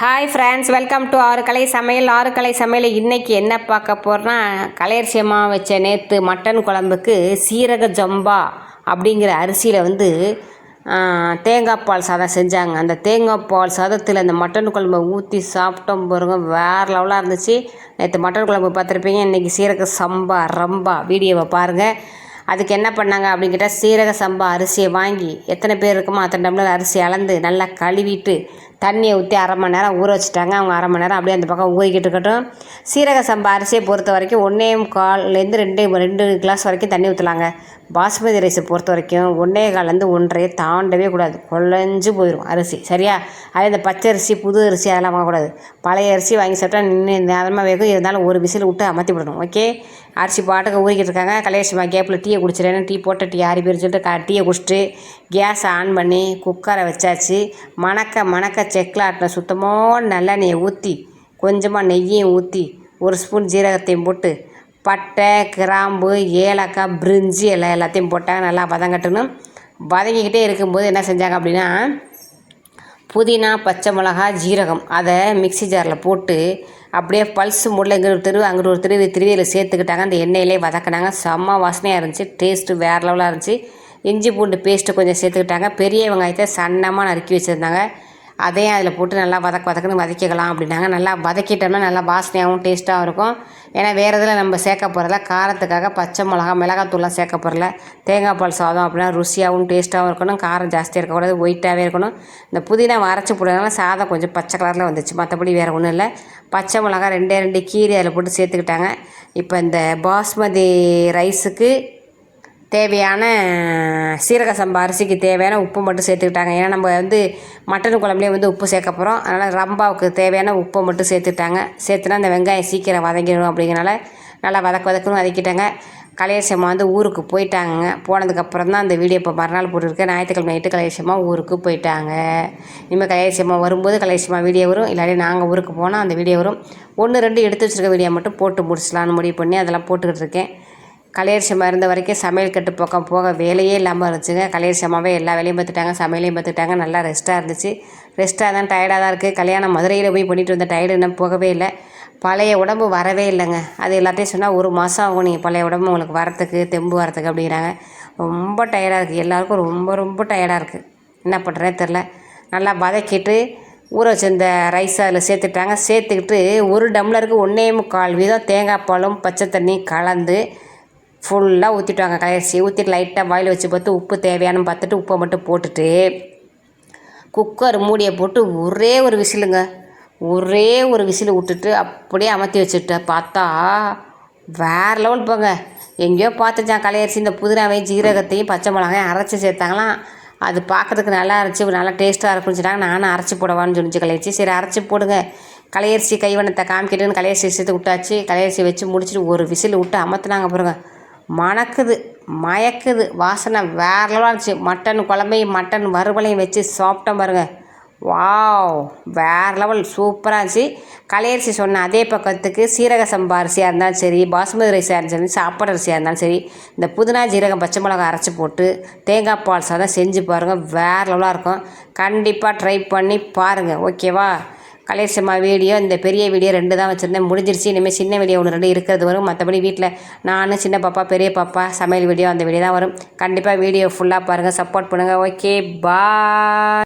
Hi friends welcome to ஆறு கலை சமையல். ஆறு கலை சமையல் இன்றைக்கி என்ன பார்க்க போகிறோன்னா கலையரிசியமாக வச்ச நேற்று மட்டன் குழம்புக்கு சீரக ஜம்பா அப்படிங்கிற அரிசியில் வந்து தேங்காய் பால் சாதம் செஞ்சாங்க. அந்த தேங்காய் பால் சாதத்தில் அந்த மட்டன் குழம்பை ஊற்றி சாப்பிட்டோம் பாருங்க. வேறு லெவலாக இருந்துச்சு. நேற்று மட்டன் குழம்பு பார்த்துருப்பீங்க. இன்றைக்கி சீரக சம்பா ரம்பா வீடியோவை பாருங்கள் அதுக்கு என்ன பண்ணாங்க அப்படின்னு கேட்டால் சீரக சம்பா அரிசியை வாங்கி எத்தனை பேர் இருக்குமோ அத்தனை டம்ளர் அரிசி அளந்து நல்லா கழுவிட்டு தண்ணியை ஊற்றி அரை மணி நேரம் ஊற வச்சுட்டாங்க. அவங்க அரை மணி நேரம் அப்படியே அந்த பக்கம் ஊறிக்கிட்டு இருக்கட்டும். சீரக சம்பா அரிசியை பொறுத்த வரைக்கும் ஒன்றே கால்லேருந்து ரெண்டு ரெண்டு கிளாஸ் வரைக்கும் தண்ணி ஊற்றலாங்க பாஸ்மதி ரைஸை பொறுத்த வரைக்கும் ஒன்றே காலேருந்து ஒன்றரை தாண்டவே கூடாது. குழஞ்சு போயிடும் அரிசி. சரியா? அதே இந்த பச்சை அரிசி புது அரிசி அதெல்லாம் வாங்கக்கூடாது. பழைய அரிசி வாங்கி சாப்பிட்டா நின்று நேரமாக வேகும். இருந்தாலும் ஒரு விசில் விட்டு அமர்த்தி விடணும். ஓகே? அரிசி பாட்டுக்கு ஊறிக்கிட்டு இருக்காங்க. கலேஷமா கேப்பில் டீயை குடிச்சிடேன்னு டீ போட்ட டீ ஆறி போயிரு சொல்லிட்டு டீயை குடிச்சிட்டு கேஸை ஆன் பண்ணி குக்கரை வச்சாச்சு. மணக்க மணக்க செக்கில் ஆட்டின சுத்தமாக நல்லெண்ணெயை ஊற்றி கொஞ்சமாக நெய்யையும் ஊற்றி ஒரு ஸ்பூன் ஜீரகத்தையும் போட்டு பட்டை கிராம்பு ஏலக்காய் பிரிஞ்சி எல்லாம் எல்லாத்தையும் போட்டாங்க நல்லா வதங்கட்டணும் வதங்கிக்கிட்டே இருக்கும்போது என்ன செஞ்சாங்க அப்படின்னா புதினா பச்சை மிளகா ஜீரகம் அதை மிக்ஸி ஜாரில் போட்டு அப்படியே பல்ஸ் மூடில் இங்கே ஒரு தெரு அங்கிட்டு ஒரு திருவி திருவியில் சேர்த்துக்கிட்டாங்க. அந்த எண்ணெயிலே வதக்கினாங்க. செம்ம வாசனையாக இருந்துச்சு டேஸ்ட்டு வேறு லெவலாக இருந்துச்சு. இஞ்சி பூண்டு பேஸ்ட்டு கொஞ்சம் சேர்த்துக்கிட்டாங்க. பெரிய வெங்காயத்தை சன்னமாக நறுக்கி வச்சுருந்தாங்க. அதையும் அதில் போட்டு நல்லா வதக்க வதக்குன்னு வதக்கிக்கலாம் அப்படின்னாங்க. நல்லா வதக்கிட்டோம்னா நல்லா வாசனையாகவும் டேஸ்ட்டாகவும் இருக்கும். ஏன்னா வேறு இதில் நம்ம சேர்க்க போகிறதில்ல காரத்துக்காக பச்சை மிளகா மிளகாத்தூள்லாம் சேர்க்க போகிறல தேங்காய் பால் சாதம் அப்படின்னா ருசியாகவும் டேஸ்ட்டாகவும் இருக்கணும். காரம் ஜாஸ்தியாக இருக்கக்கூடாது ஒயிட்டாகவே இருக்கணும். இந்த புதினா அரைச்சி போடுறதுனால சாதம் கொஞ்சம் பச்சை கலரில் வந்துச்சு. மற்றபடி வேறு ஒன்றும் இல்லை. பச்சை மிளகா ரெண்டே ரெண்டு கீரை அதில் போட்டு சேர்த்துக்கிட்டாங்க. இப்போ இந்த பாஸ்மதி ரைஸுக்கு தேவையான சீரக சம்பா அரிசிக்கு தேவையான உப்பு மட்டும் சேர்த்துக்கிட்டாங்க. ஏன்னா நம்ம வந்து மட்டன் குழம்புலேயே வந்து உப்பு சேர்க்க போகிறோம் அதனால் ரம்பாவுக்கு தேவையான உப்பை மட்டும் சேர்த்துட்டாங்க சேர்த்துனா அந்த வெங்காயம் சீக்கிரம் வதங்கிடும் அப்படிங்கிறனால நல்லா வதக்க வதக்கணும் வதக்கிட்டாங்க. கலையரசம்மா வந்து ஊருக்கு போயிட்டாங்க போனதுக்கப்புறம் தான் அந்த வீடியோ இப்போ மறுநாள் போட்டுருக்கேன் ஞாயிற்றுக்கிழமை நைட்டு கலையரசம்மா ஊருக்கு போயிட்டாங்க. இனிமேல் கலையரசம்மா வரும்போது கலையரசம்மா வீடியோ வரும். இல்லாட்டி நாங்கள் ஊருக்கு போனால் அந்த வீடியோ வரும். ஒன்று ரெண்டு எடுத்து வச்சுருக்க வீடியோ மட்டும் போட்டு முடிச்சலான்னு முடிவு பண்ணி அதெல்லாம் போட்டுக்கிட்டு இருக்கேன். கலையரிசமாக இருந்த வரைக்கும் சமையல் கட்டு பக்கம் போக வேலையே இல்லாமல் இருந்துச்சுங்க. கலையரிசமாகவே எல்லா வேலையும் பார்த்துட்டாங்க சமையலையும் பார்த்துட்டாங்க. நல்லா ரெஸ்ட்டாக இருந்துச்சு. ரெஸ்ட்டாக தான் டயர்டாக தான் இருக்குது கல்யாணம் மதுரையில் போய் பண்ணிட்டு வந்த டயர்டு இன்னும் போகவே இல்லை. பழைய உடம்பு வரவே இல்லைங்க. அது எல்லாத்தையும் சொன்னால் ஒரு மாதம் ஆகும் நீங்கள் பழைய உடம்பு உங்களுக்கு வரத்துக்கு தெம்பு வரத்துக்கு அப்படிங்கிறாங்க. ரொம்ப டயர்டாக இருக்குது எல்லாருக்கும் ரொம்ப ரொம்ப டயர்டாக இருக்குது என்ன பண்ணுறேன்னு தெரில நல்லா வதக்கிட்டு ஊற வச்சிருந்த ரைஸ் அதில் சேர்த்துட்டாங்க. சேர்த்துக்கிட்டு ஒரு டம்ளருக்கு ஒன்றே முக்கால் வீதம் தேங்காய் பாலும் பச்சை தண்ணி கலந்து ஃபுல்லாக ஊற்றிட்டாங்க கலையரிசி ஊற்றிட்டு லைட்டாக வாயில் வச்சு பார்த்து உப்பு தேவையானு பார்த்துட்டு உப்பை மட்டும் போட்டுட்டு குக்கர் மூடியை போட்டு ஒரே ஒரு விசிலுங்க. ஒரே ஒரு விசில் விட்டுட்டு அப்படியே அமர்த்தி வச்சுட்டேன் பார்த்தா வேறு லெவல் போங்க. எங்கேயோ பார்த்துச்சான் கலையரிசி இந்த புதினாவையும் ஜீரகத்தையும் பச்சை மிளகாயும் அரைச்சி சேர்த்தாங்களாம். அது பார்க்கறதுக்கு நல்லா அரைச்சி நல்லா டேஸ்ட்டாக இருக்குன்னு சொன்னாங்க நானும் அரைச்சி போடவான்னு சொல்லிச்சு கலையரிசி. சரி அரைச்சி போடுங்க. கலையரிசி கைவண்ணத்தை காமிக்கிட்டுன்னு கலையரிசி சேர்த்து விட்டாச்சு. கலையரிசி வச்சு முடிச்சுட்டு ஒரு விசில் விட்டு அமர்த்தினாங்க பாருங்கள் மணக்குது மயக்குது. வாசனை வேற லெவலாக இருந்துச்சு. மட்டன் குழம்பையும் மட்டன் வறுவலையும் வச்சு சாப்பிட்டோம் பாருங்க. வாவ் வேற லெவல் சூப்பராக இருந்துச்சு. கலையரிசி சொன்ன அதே பக்கத்துக்கு சீரக சம்பா அரிசியாக இருந்தாலும் சரி பாசுமதி ரைஸாக இருந்தாலும் சரி சாப்பாடு அரிசியாக இருந்தாலும் சரி இந்த புதினா ஜீரகம் பச்சை மிளகா அரைச்சி போட்டு தேங்காய் பால் சாதம் செஞ்சு பாருங்கள் வேறு லெவலாக இருக்கும். கண்டிப்பாக ட்ரை பண்ணி பாருங்கள் ஓகேவா கலையரசம்மா வீடியோ இந்த பெரிய வீடியோ ரெண்டு தான் வச்சுருந்தேன். முடிஞ்சிருச்சு. இனிமேல் சின்ன வீடியோ ஒன்று ரெண்டு இருக்கிறது வரும். மற்றபடி வீட்டில் நான் சின்ன பாப்பா பெரிய பாப்பா சமையல் வீடியோ அந்த வீடியோ தான் வரும். கண்டிப்பாக வீடியோ ஃபுல்லாக பாருங்கள் சப்போர்ட் பண்ணுங்கள் ஓகே பாய்